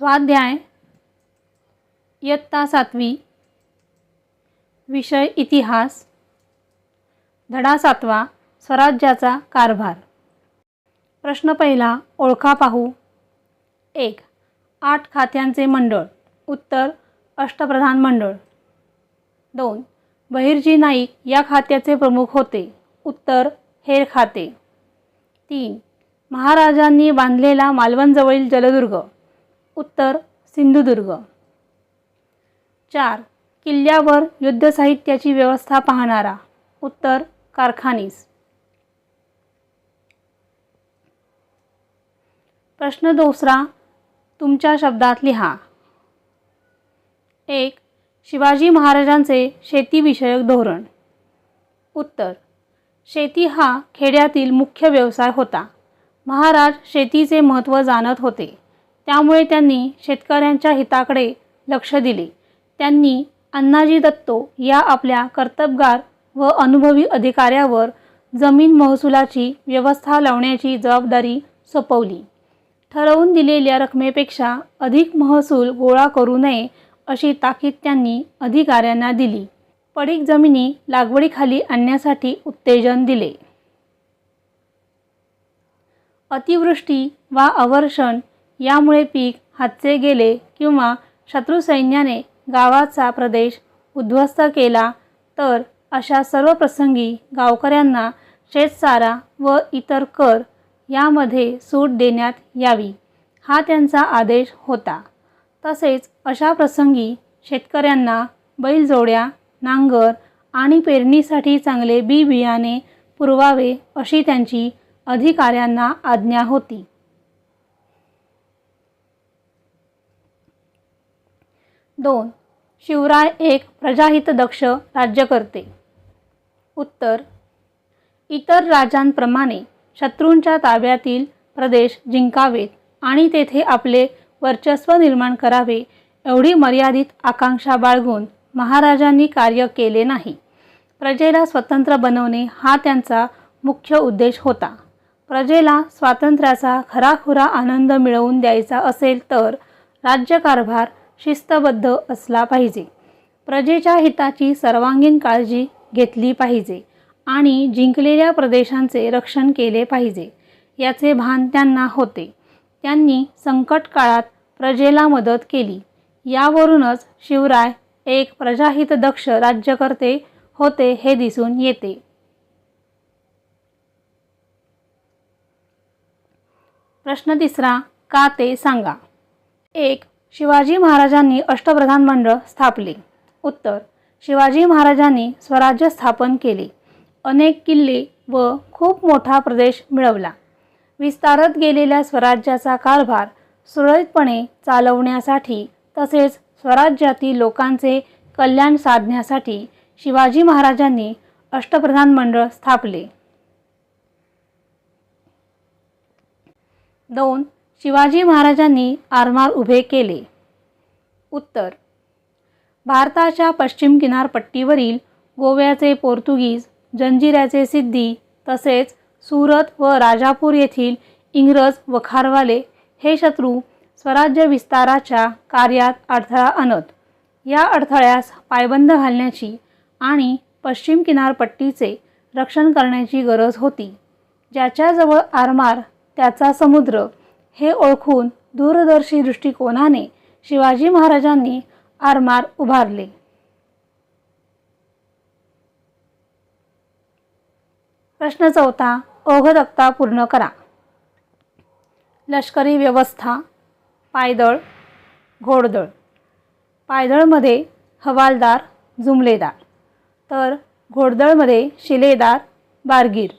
स्वाध्याय इयत्ता सातवी विषय इतिहास धडा सातवा स्वराज्याचा कारभार. प्रश्न पहिला ओळखा पाहू. एक आठ खात्यांचे मंडळ. उत्तर अष्टप्रधान मंडळ. दोन बहिर्जी नाईक या खात्याचे प्रमुख होते. उत्तर हेर खाते. तीन महाराजांनी बांधलेला मालवणजवळील जलदुर्ग. उत्तर सिंधुदुर्ग. चार किल्ल्यावर युद्ध साहित्याची व्यवस्था पाहणारा. उत्तर कारखानीस. प्रश्न दुसरा तुमच्या शब्दात लिहा. एक शिवाजी महाराजांचे शेतीविषयक धोरण. उत्तर शेती हा खेड्यातील मुख्य व्यवसाय होता. महाराज शेतीचे महत्त्व जाणत होते. त्यामुळे त्यांनी शेतकऱ्यांच्या हिताकडे लक्ष दिले. त्यांनी अण्णाजी दत्तो या आपल्या कर्तबगार व अनुभवी अधिकाऱ्यावर जमीन महसुलाची व्यवस्था लावण्याची जबाबदारी सोपवली. ठरवून दिलेल्या रकमेपेक्षा अधिक महसूल गोळा करू नये अशी ताकीद त्यांनी अधिकाऱ्यांना दिली. पडीक जमिनी लागवडीखाली आणण्यासाठी उत्तेजन दिले. अतिवृष्टी वा अवर्षण यामुळे पीक हातचे गेले किंवा शत्रू सैन्याने गावाचा प्रदेश उद्ध्वस्त केला तर अशा सर्व प्रसंगी गावकऱ्यांना शेतसारा व इतर कर यामध्ये सूट देण्यात यावी हा त्यांचा आदेश होता. तसेच अशा प्रसंगी शेतकऱ्यांना बैलजोड्या नांगर आणि पेरणीसाठी चांगले बी बियाणे पुरवावे अशी त्यांची अधिकाऱ्यांना आज्ञा होती. दोन. शिवराय एक प्रजाहितदक्ष राज्यकर्ते. उत्तर. इतर राजांप्रमाणे शत्रूंच्या ताब्यातील प्रदेश जिंकावेत आणि तेथे आपले वर्चस्व निर्माण करावे एवढी मर्यादित आकांक्षा बाळगून महाराजांनी कार्य केले नाही. प्रजेला स्वतंत्र बनवणे हा त्यांचा मुख्य उद्देश होता. प्रजेला स्वातंत्र्याचा खराखुरा आनंद मिळवून द्यायचा असेल तर राज्यकारभार शिस्तबद्ध असला पाहिजे. प्रजेच्या हिताची सर्वांगीण काळजी घेतली पाहिजे आणि जिंकलेल्या प्रदेशांचे रक्षण केले पाहिजे याचे भान त्यांना होते. त्यांनी संकट काळात प्रजेला मदत केली. यावरूनच शिवराय एक प्रजाहितदक्ष राज्यकर्ते होते हे दिसून येते. प्रश्न तिसरा का ते सांगा? एक शिवाजी महाराजांनी अष्टप्रधान मंडळ स्थापले. उत्तर शिवाजी महाराजांनी स्वराज्य स्थापन केले. अनेक किल्ले व खूप मोठा प्रदेश मिळवला. विस्तारत गेलेल्या स्वराज्याचा कारभार सुरळीतपणे चालवण्यासाठी तसेच स्वराज्यातील लोकांचे कल्याण साधण्यासाठी शिवाजी महाराजांनी अष्टप्रधान मंडळ स्थापले. दोन शिवाजी महाराजांनी आरमार उभे केले. उत्तर. भारताच्या पश्चिम किनारपट्टीवरील गोव्याचे पोर्तुगीज जंजिऱ्याचे सिद्धी तसेच सुरत व राजापूर येथील इंग्रज व खारवाले हे शत्रू स्वराज्य विस्ताराच्या कार्यात अडथळा आणत. या अडथळ्यास पायबंद घालण्याची आणि पश्चिम किनारपट्टीचे रक्षण करण्याची गरज होती. ज्याच्याजवळ आरमार त्याचा समुद्र हे ओळखून दूरदर्शी दृष्टिकोनाने शिवाजी महाराजांनी आरमार उभारले. प्रश्न चौथा ओघदक्ता पूर्ण करा. लष्करी व्यवस्था पायदळ घोडदळ. पायदळमध्ये हवालदार जुमलेदार. तर घोडदळमध्ये शिलेदार बारगीर.